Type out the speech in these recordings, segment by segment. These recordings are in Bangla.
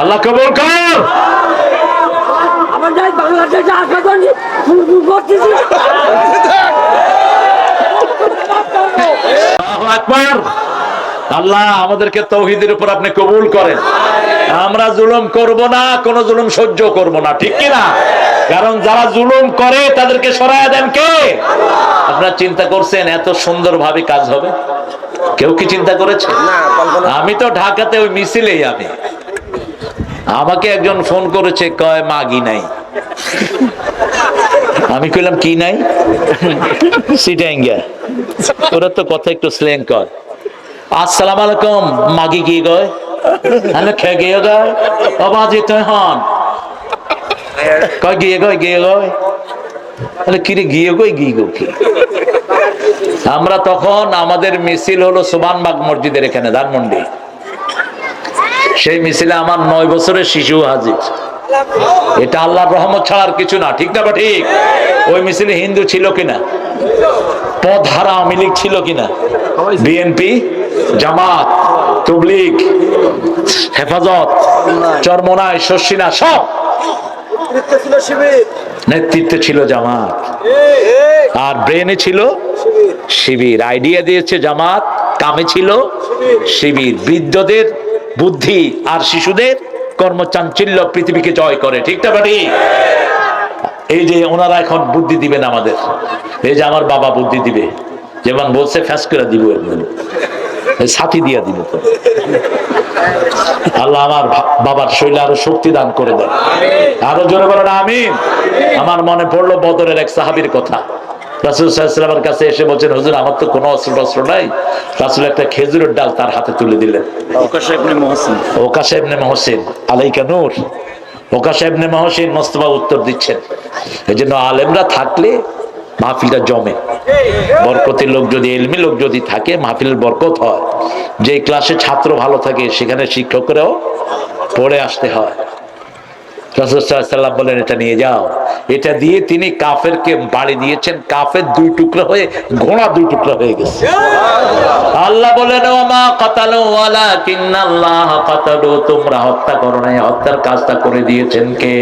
আল্লাহ কবর কর। আমার যাই বাংলাদেশে আসা করি করতেছি। আল্লাহু আকবার। আল্লাহ আমাদেরকে তৌহিদের উপর আপনি কবুল করেন। আমরা জুলুম করব না কোন জুলুম সহ্য করব না ঠিক কি না? কারণ যারা জুলুম করে তাদেরকে সরায় দেন কে? আপনারা চিন্তা করছেন এত সুন্দর ভাবে কাজ হবে? কেউ কি চিন্তা করেছে? আমি তো ঢাকাতে ওই মিছিলেই আমি। আমাকে একজন ফোন করেছে কয় মাগি নাই। আমি কইলাম কি নাই? সিটাইঙ্গা ওরা তো কথা একটু স্ল্যাং কর আসসালাম আলাইকুম মাগি কি গয় খে গিয়ে গয় অবাজি তুই হন। কয় গিয়ে গয় গিয়ে গয় তাহলে কিরে গিয়ে গই গিয়ে গো কি? আমরা তখন আমাদের মিছিল হলো সুবানবাগ মসজিদের এখানে ধানমন্ডি। সেই মিছিলে আমার নয় বছরের শিশু হাজির। এটা আল্লাহর রহমত ছাড়া আর কিছু না ঠিক না বা ঠিক? ওই মিছিলে হিন্দু ছিল কিনা? পদহারা আওয়ামী লীগ ছিল কিনা? বিএনপি? জামাত, তবলিগ, হেফাজত চরমনায় শস্যিনা সব। নেতৃত্বে ছিল জামাত। আর ব্রেনে ছিল শিবির। আইডিয়া দিয়েছে জামাত, কামে ছিল শিবির। বৃদ্ধদের বুদ্ধি আর শিশুদের কর্মচাঞ্চল্য পৃথিবীকে জয় করে। ঠিক না বাড়ি এই যে ওনারা এখন বুদ্ধি দিবেন আমাদের। এই যে আমার বাবা বুদ্ধি দিবে। যেমন বলছে, ফ্যাস করে দিব সাথী দিয়া দিব তো। আল্লাহ আমার বাবার শৈলে আরও শক্তি দান করে দেন। আরও জোরে বলেন আমিন। আমার মনে পড়ল বদরের এক সাহাবীর কথা। রাসুল কাছে এসে বলছেন হুজুর আমার তো কোনো অস্ত্র টস্ত্র নাই। রাসুল একটা খেজুরের ডাল তার হাতে তুলে দিলেন। মহসিন। আলাইকা নূর। মহসিন মোস্তফা উত্তর দিচ্ছেন। এই জন্য আলেমরা থাকলে মাহফিলটা জমে। বরকতের লোক যদি, এলমি লোক যদি থাকে, মাহফিলের বরকত হয়। যে ক্লাসে ছাত্র ভালো থাকে, সেখানে শিক্ষকরাও পড়ে আসতে হয়। রসুল্লাহ বলেন এটা নিয়ে যাও। এটা দিয়ে তিনি কাফেরকে বাড়ি দিয়েছেন। কাফের দুই টুকরো হয়ে ঘোড়া দুই টুকরো হয়ে গেছে। আল্লাহ বলেন ওমা কাতালু তোমরা হত্যা করো নাই। হত্যার কাজটা করে দিয়েছেন কে?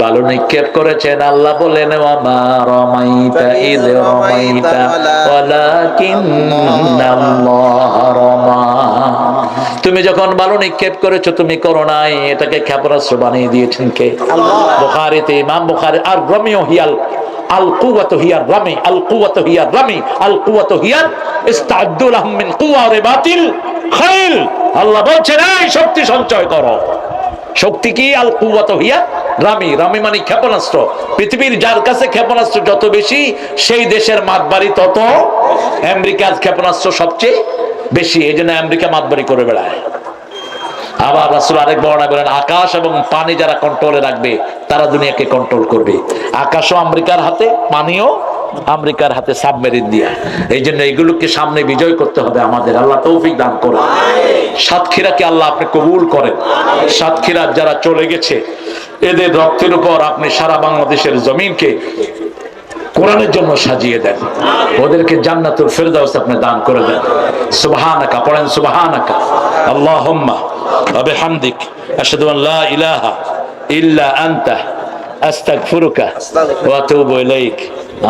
বালু নিক্ষেপ করেছেন। আল্লাহ বলেন ওমা রমাইতা ইদ রমাইতা রমা। তুমি যখন বালু নিক্ষেপ করেছ তুমি করো নাই। এটাকে ক্ষেপণাস্ত্র বানিয়ে দিয়েছেন কে? বুখারীতে ইমাম বুখারী আর রমিও হিয়াল আল কুওয়াতু হিয়ার রামি আল কুওয়াতু হিয়ার রামি আল কুওয়াতু হিয়ার ইস্তাদু লাহুম কুওয়া খাইল। আল্লাহ বলছেন এই শক্তি সঞ্চয় করো। শক্তি কি? আল কুওয়াতু হিয়া রামি। রামি মানে ক্ষেপণাস্ত্র। পৃথিবীর যার কাছে ক্ষেপণাস্ত্র যত বেশি সেই দেশের মাতবাড়ি তত। আমেরিকার ক্ষেপণাস্ত্র সবচেয়ে বেশি, এই জন্য আমেরিকা মাতবাড়ি করে বেড়ায়। আবার রাসুল আরেক বর্ণনা করেন, আকাশ এবং পানি যারা কন্ট্রোলে রাখবে, তারা দুনিয়াকে কন্ট্রোল করবে। আকাশও আমেরিকার হাতে, পানিও আমেরিকার হাতে সাবমেরিন দিয়া। এই জন্য এগুলোকে সামনে বিজয় করতে হবে আমাদের। আল্লাহ তৌফিক দান করে সাতক্ষীরাকে আল্লাহ আপনি কবুল করেন? সাতক্ষীরা যারা চলে গেছে, এদের রক্তের উপর আপনি সারা বাংলাদেশের জমিনকে কোরআনের জন্য সাজিয়ে দেন। ওদেরকে জান্নাতুল ফেরদাউস আপনি দান করে দেন। সুবহানাকা, পড়েন সুবহানাকা। আল্লাহুম্মা ওয়া বিহামদিক আশহাদু আন লা ইলাহা ইল্লা আনতা, আস্তাগফিরুকা ওয়া আতুবু ইলাইক।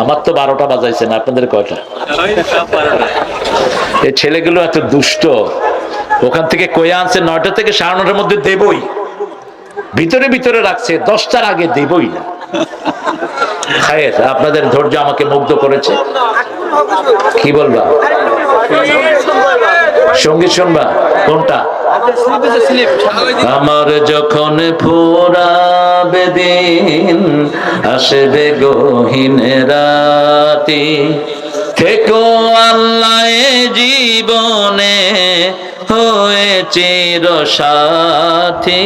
আমার তো বারোটা বাজাইছেন আপনাদের কয়টা? এই ছেলেগুলো এত দুষ্ট। ওখান থেকে কয়ে আনছে, নয়টা থেকে সাড়ে নটার মধ্যে দেবই। ভিতরে ভিতরে রাখছে, দশটার আগে দেবই না। খায়ের, আপনাদের ধৈর্য আমাকে মুগ্ধ করেছে। কি বলবা? সংগীত শুনবা? কোনটা? আমার যখন ফোরাবে দিন, আসবে গহীন রাতি, থেকো আল্লাহ জীবনে চির সাথী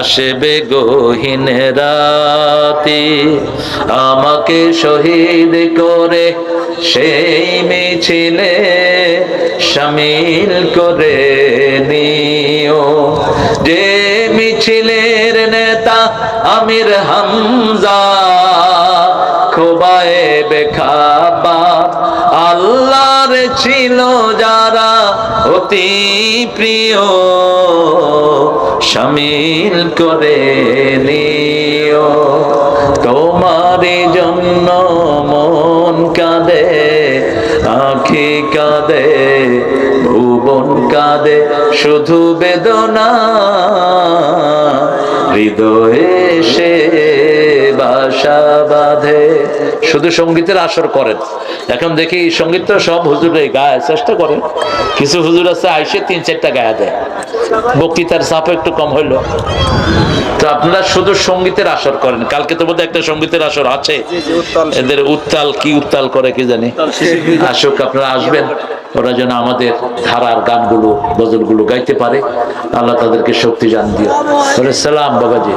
আসবে গহীন রাতি। আমাকে শহীদ করে সেই মিছিলে সামিল করে নিও। যে মিছিলের নেতা আমির হামজা খোবায়ে বেখাবা। আল্লাহর ছিল যারা অতি প্রিয় শামিল করে নিও। তোমার জন্য মন কাঁদে, আখি কাঁদে, ভুবন কাঁদে, শুধু বেদনা, হৃদয়ে সে শুধু সঙ্গীতের আসর করেন। এখন দেখি এই সংগীত তো সব হুজুরে গায়ে চেষ্টা করে কিছু হুজুর আছে আইসে তিন চারটা গায়ে দেয়। বক্তৃতার চাপ একটু কম হইল। তো আপনারা শুধু সঙ্গীতের আসর করেন। কালকে তো বোধহয় একটা সঙ্গীতের আসর আছে। এদের উত্তাল কি উত্তাল করে কি জানি? আসুক আপনারা আসবেন। ওরা যেন আমাদের ধারার গানগুলো গজলগুলো গাইতে পারে। আল্লাহ তাদেরকে শক্তি জান দিও। বলে সালাম বাবাজি।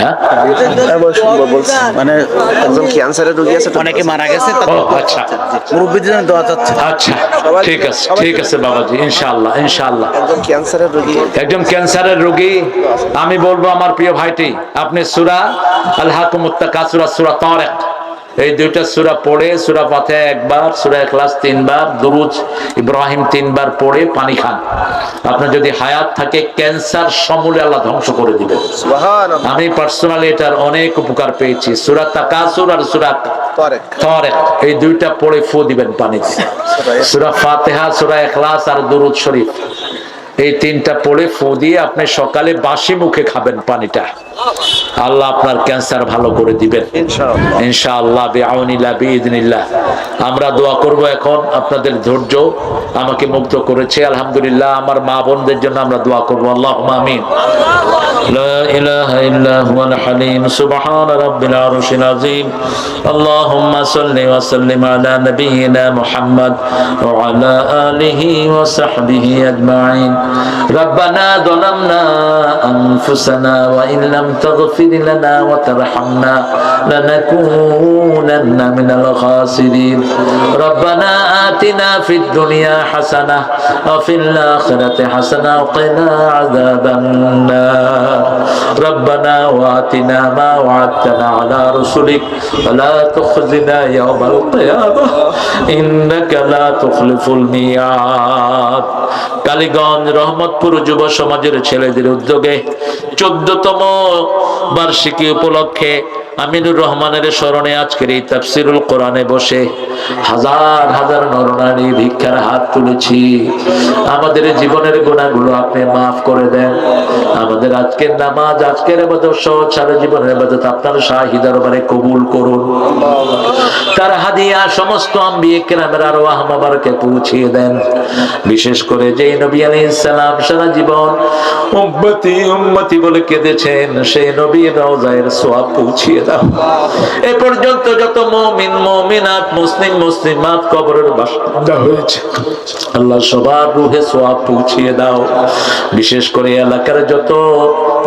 হ্যাঁ? মানে একজন ক্যান্সারের রোগী আছে অনেকে মারা গেছে আচ্ছা। মুরব্বীদের দোয়া চাচ্ছে। আচ্ছা ঠিক আছে ঠিক আছে বাবাজি ইনশাআল্লাহ ইনশাআল্লাহ। একজন ক্যান্সারের রোগী। একজন ক্যান্সারের রোগী আমি বলব আমার প্রিয় ভাইটি আপনি সুরা আল্লাহ কাসুরা সুরা তারেক। এই দুইটা সুরা পড়ে সুরা পাথে একবার সুরা এখলাস তিনবার দুরুজ ইব্রাহিম তিনবার পড়ে পানি খান। আপনার যদি হায়াত থাকে ক্যান্সার সমূলে আল্লাহ ধ্বংস করে সুবহানাল্লাহ। আমি পার্সোনালি এটার অনেক উপকার পেয়েছি। সুরা তাকাসুর আর সুরা এই দুইটা পড়ে ফু দিবেন পানিতে সুরা ফাতেহা সুরা এখলাস আর দুরুদ শরীফ এই তিনটা পড়ে ফু দিয়ে আপনি সকালে বাসি মুখে খাবেন পানিটা। আল্লাহ আপনার ক্যান্সার ভালো করে দিবেন। ইনশাআল্লাহ। বেআনিল্লাহ বেদিনিল্লাহ আমরা দোয়া করব এখন আপনাদের ধৈর্য আমাকে মুক্ত করেছে। আলহামদুলিল্লাহ আমার মা বোনদের জন্য আমরা দোয়া করব। আল্লাহ আমিন। لا إله إلا هو الحليم سبحان رب العرش العظيم اللهم صل وسلم على نبينا محمد وعلى آله وصحبه أجمعين ربنا ظلمنا أنفسنا وإن لم تغفر لنا وترحمنا لنكونن من الخاسرين ربنا آتنا في الدنيا حسنة وفي الآخرة حسنة وقنا عذاب النار ربنا وآتنا ما وعدتنا على رسلك ولا تخزنا يوم القيامة إنك لا تخلف الميعاد কালীগঞ্জ রহমতপুর যুব সমাজের ছেলেদের উদ্যোগে চোদ্দতম বার্ষিকী উপলক্ষে আমিনুর রহমানের স্মরণে আজকের এই তাফসিরুল কোরআনে বসে হাজার হাজার নরনারী ভিক্ষার হাত তুলেছি। আমাদের জীবনের গুণাগুলো আপনি মাফ করে দেন। আমাদের আজকের নামাজ, আজকের এবাদত সহ সারা জীবনের এবাদত আপনার শাহী দরবারে কবুল করুন। তার হাদিয়া সমস্ত আম্বিয়ে কেরামের আরও আহমাবারকে পৌঁছিয়ে দেন। বিশেষ করে যে নবী আলাইহিস সালাম সারা জীবন উম্মতি উম্মতি বলে কেঁদেছেন, সেই নবী রওজায়ের সোয়াব পৌঁছিয়ে দাও। এ পর্যন্ত যত মুমিন, মুমিনাত, মুসলিম, মুসলিমাত কবরের বাসিন্দা হয়েছে। আল্লাহ সবার রুহে সোয়াব পৌঁছিয়ে দাও। বিশেষ করে এলাকার যত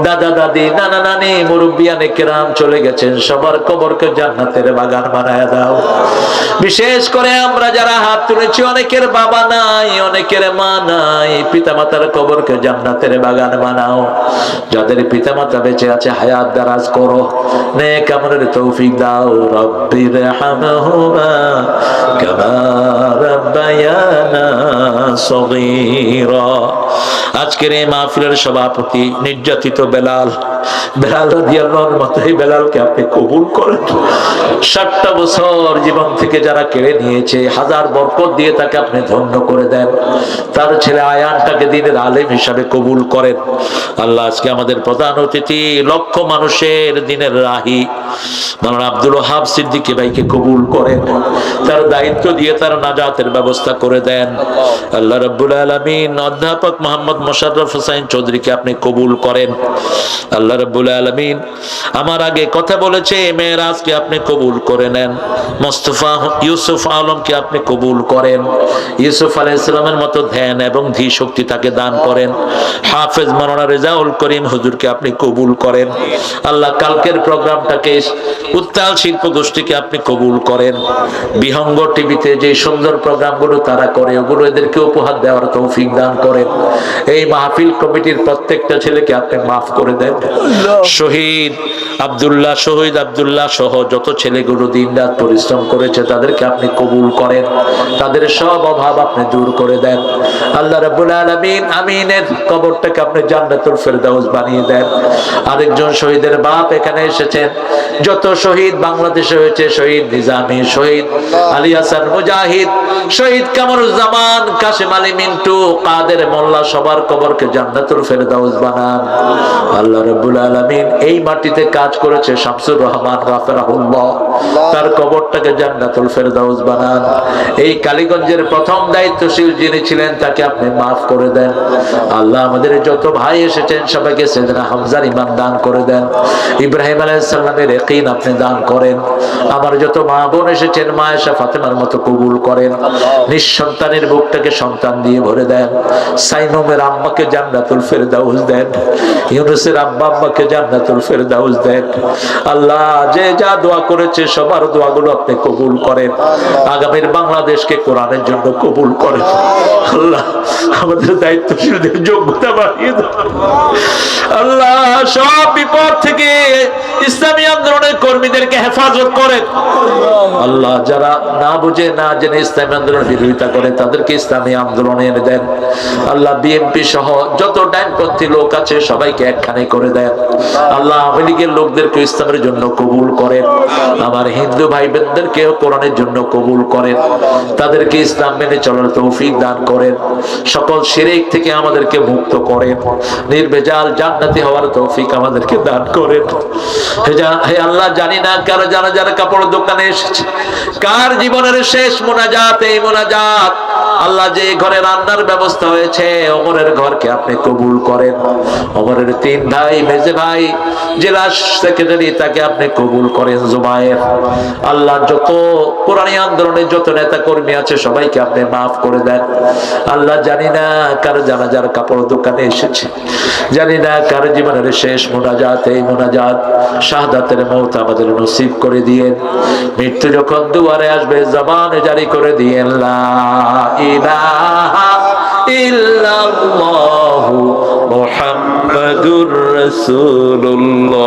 দাদা, দাদি, নানা, নানি মুরব্বিয়ানে কেরাম চলে গেছেন, সবার কবরকে জান্নাতের বাগান বানায় দাও। বিশেষ করে আমরা যারা হাত তুলেছি, অনেকের বাবা নাই, অনেকের মা নাই, পিতামাতার কবরকে জান্নাতের বাগান বানাও। যাদের পিতা মাতা বেঁচে আছে, হায়াত দারাজ করো। নেক আমলের তৌফিক দাও হামহুমা কামা সগীরা। আজকের এই মাহফিলের সভাপতি নির্যাতিত বেলাল। বেলাল রাদিয়াল্লাহুর বেলালকে আপনি কবুল করেন। ষাটটা বছর জীবন থেকে যারা কেড়ে নিয়েছে, হাজার বরকত দিয়ে তাকে আপনি ধন্য করে দেন। তার ছেলে আয়ানটাকে দিনের আলেম হিসাবে কবুল করেন। আল্লাহ আজকে আমাদের প্রধান অতিথি, লক্ষ মানুষের দিনের রাহি। মাওলানা আব্দুল হাব সিদ্দিকী ভাইকে কবুল করেন, তার দায়িত্ব দিয়ে তার নাজাতের ব্যবস্থা করে দেন। আল্লাহ অধ্যাপক মোহাম্মদ চৌধুরীকে আপনি কবুল করেন। আল্লাহ আমার আগে কথা বলেছে আপনি কবুল করে নেন। মোস্তফা ইউসুফ আলমকে আপনি কবুল করেন। ইউসুফ মতো ধ্যান এবং ধী শক্তি তাকে দান করেন। হাফেজ মাওলানা রেজাউল করিম হুজুরকে আপনি কবুল করেন। আল্লাহ কালকের প্রোগ্রামটাকে উত্তাল শিল্প গোষ্ঠীকে আপনি কবুল করেন। বিহঙ্গ টিভিতে যে সুন্দর প্রোগ্রামগুলো তারা করে ওগুলো এদেরকে উপহার দেওয়ার তৌফিক দান করেন। এই মাহফিল কমিটির প্রত্যেকটা ছেলেকে আপনি মাফ করে দেন। শহীদ আব্দুল্লাহ শহীদ আব্দুল্লাহ সহ যত ছেলেগুলো দিন রাত পরিশ্রম করেছে তাদেরকে আপনি কবুল করেন। তাদের সব অভাব আপনি দূর করে দেন। আল্লাহ রাব্বুল আলামিন আমিনের কবরটাকে আপনি জান্নাতুল ফেরদাউস বানিয়ে দেন। আরেকজন শহীদের বাপ এখানে এসেছেন। যত শহীদ বাংলাদেশে হয়েছে শহীদ নিজামী শহীদ আলী হাসান মুজাহিদ শহীদ কামরুজ্জামান কাশিম আলী মিন্টু কাদের মোল্লা সবার কবরকে জান্নাতুল ফেরদাউস বানান। আল্লাহ। রাব্বুল আলামিন এই মাটিতে কাজ করেছে শামসুর রহমান রাফেরাহুল্লাহ তার কবরটাকে জান্নাতুল ফেরদাউস বানান। এই কালীগঞ্জের প্রথম দায়িত্বশীল যিনি ছিলেন তাকে আপনি মাফ করে দেন। আল্লাহ। আমাদের যত ভাই এসেছেন সবাইকে সেদিনা হামজার ইমান দান করে দেন। ইব্রাহিম আলাইসাল্লামের একিন আপনি দান করেন। আমার যত মা বোন এসেছেন মা এসা ফাতেমার মতো কবুল করেন। নিঃসন্তানের বুকটাকে সন্তান দিয়ে ভরে দেন। সাইনমের আম্মাকে জান্নাতুল ফেরদাউস দেন। ইউনুসের আব্বা আম্মাকে জান্নাতুল ফেরদাউস দেন। আল্লাহ যে যা দোয়া করেছে সবার দোয়াগুলো আপনি কবুল করেন। আগামীর বাংলাদেশকে কোরআনের জন্য কবুল করেন। আল্লাহ আমাদের দায়িত্বশীলদের যোগ্যতা বাড়িয়ে দেন। আল্লাহ সব বিপদ থেকে ইসলামী আন্দোলনের কর্মীদেরকে হেফাজত করেন আল্লাহ, যারা না বুঝে, না জেনে ইসলামী আন্দোলনের বিরোধিতা করে, তাদেরকে ইসলামী আন্দোলনে এনে দেন। আল্লাহ বিএনপি সহ যত ডাইনপন্থী লোক আছে, সবাইকে একখানে করে দেন। আল্লাহ, আওয়ামী লীগের লোকদেরকে ইসলামের জন্য কবুল করেন। আমার হিন্দু ভাই বোনদেরকেও কোরআনের জন্য কবুল করেন। তাদেরকে ইসলাম মেনে চলার তৌফিক দান করেন। সকল শিরিক থেকে আমাদেরকে মুক্ত করেন। নির্ভেজাল জান্নাতি হওয়ার তৌফিক আমাদেরকে দান করেন। হে যা- হে আল্লাহ জানি না কারও যারা যারা কাপড় দোকানে এসেছে। কার জীবনের শেষ মোনাজাত? এই মোনাজাত আল্লাহ যে ঘরে রান্নার ব্যবস্থা হয়েছে অমরের ঘরকে আপনি কবুল করেন। অমরের তিন ভাই, মেজে ভাই জেলা সেক্রেটারি, তাকে আপনি কবুল করেন জুবায়ের। আল্লাহ যত কোরআনী আন্দোলনের যত নেতা কর্মী আছে, সবাইকে আপনি মাফ করে দেন। আল্লাহ জানি না কার জানাজার কাপড় দোকানে এসেছে। জানি না কার জীবনের শেষ মোনাজাত, এই মোনাজাত। শাহাদাতের মৌত আমাদের নসিব করে দিয়ে মৃত্যু যখন দুয়ারে আসবে, জবানে জারি করে দিয়ে, লা মোহাম্মদুর রসুল্লাহ